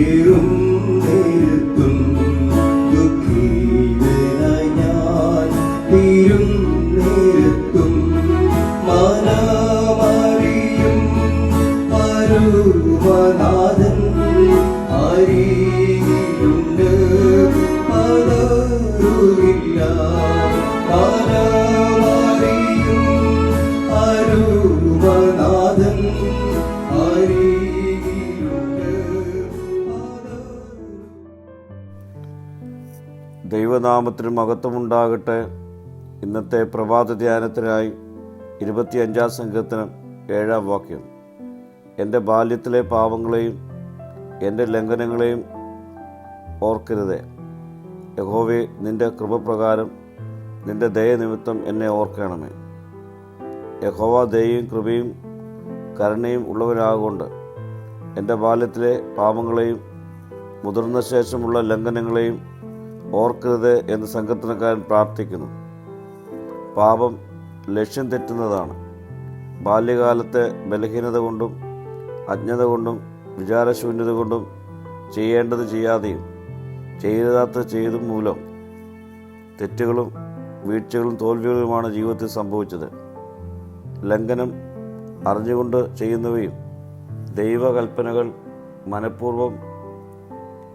ഇരുന്നിരുത്തും ദുഃഖീതനായി ഞാൻ തിരുന്നിരുത്തും മനമറിയും പരുമനാഥൻ അരീ ദൈവനാമത്തിന് മഹത്വമുണ്ടാകട്ടെ. ഇന്നത്തെ പ്രഭാത ധ്യാനത്തിനായി ഇരുപത്തിയഞ്ചാം സംഘത്തിന് ഏഴാം വാക്യം. എന്റെ ബാല്യത്തിലെ പാപങ്ങളെയും എന്റെ ലംഘനങ്ങളെയും ഓർക്കരുതേ. യഹോവേ നിന്റെ കൃപപ്രകാരം നിന്റെ ദയനിമിത്തം എന്നെ ഓർക്കണമേ. യഹോവ ദയയും കൃപയും കരുണയും ഉള്ളവരാകൊണ്ട് എന്റെ ബാല്യത്തിലെ പാപങ്ങളെയും മുതിർന്ന ശേഷമുള്ള ലംഘനങ്ങളെയും ഓർക്കരുത് എന്ന് സംഘത്തിനക്കാരൻ പ്രാർത്ഥിക്കുന്നു. പാപം ലക്ഷ്യം തെറ്റുന്നതാണ്. ബാല്യകാലത്തെ ബലഹീനത കൊണ്ടും അജ്ഞത കൊണ്ടും വിചാരശൂന്യത കൊണ്ടും ചെയ്യേണ്ടത് ചെയ്യാതെയും ചെയ്താത്ത ചെയ്തും മൂലം തെറ്റുകളും വീഴ്ചകളും തോൽവികളുമാണ് ജീവിതത്തിൽ സംഭവിച്ചത്. ലംഘനം അറിഞ്ഞുകൊണ്ട് ചെയ്യുന്നവയും ദൈവകൽപ്പനകൾ മനഃപൂർവം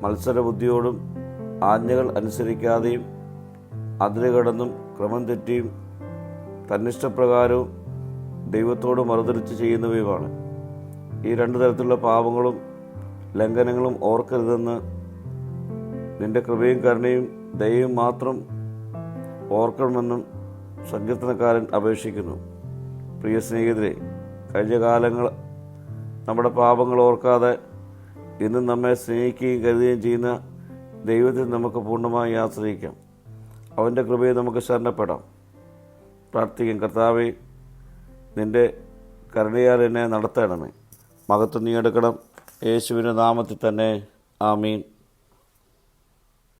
മത്സരബുദ്ധിയോടും ആജ്ഞകൾ അനുസരിക്കാതെയും അതിരുകടന്നും ക്രമം തെറ്റിയും തന്നിഷ്ടപ്രകാരവും ദൈവത്തോട് മറുതിരിച്ച് ചെയ്യുന്നവയുമാണ്. ഈ രണ്ട് തരത്തിലുള്ള പാപങ്ങളും ലംഘനങ്ങളും ഓർക്കരുതെന്ന് നിന്റെ കൃപയും കരുണയും ദയയും മാത്രം ഓർക്കണമെന്നും സങ്കീർത്തനക്കാരൻ അപേക്ഷിക്കുന്നു. പ്രിയ സ്നേഹിതരെ കഴിഞ്ഞ കാലങ്ങൾ നമ്മുടെ പാപങ്ങൾ ഓർക്കാതെ ഇന്നും നമ്മെ സ്നേഹിക്കുകയും കരുതുകയും ചെയ്യുന്ന ദൈവത്തിൽ നമുക്ക് പൂർണമായി ആശ്രയിക്കാം. അവന്റെ കൃപയെ നമുക്ക് ശരണപ്പെടാം. പ്രാർത്ഥിക്കും കർത്താവെ നിന്റെ കരുണയാൽ എന്നെ നടത്തണമേ. മകത്വം നീ എടുക്കണം. യേശുവിന്റെ നാമത്തിൽ തന്നെ. ആമീൻ.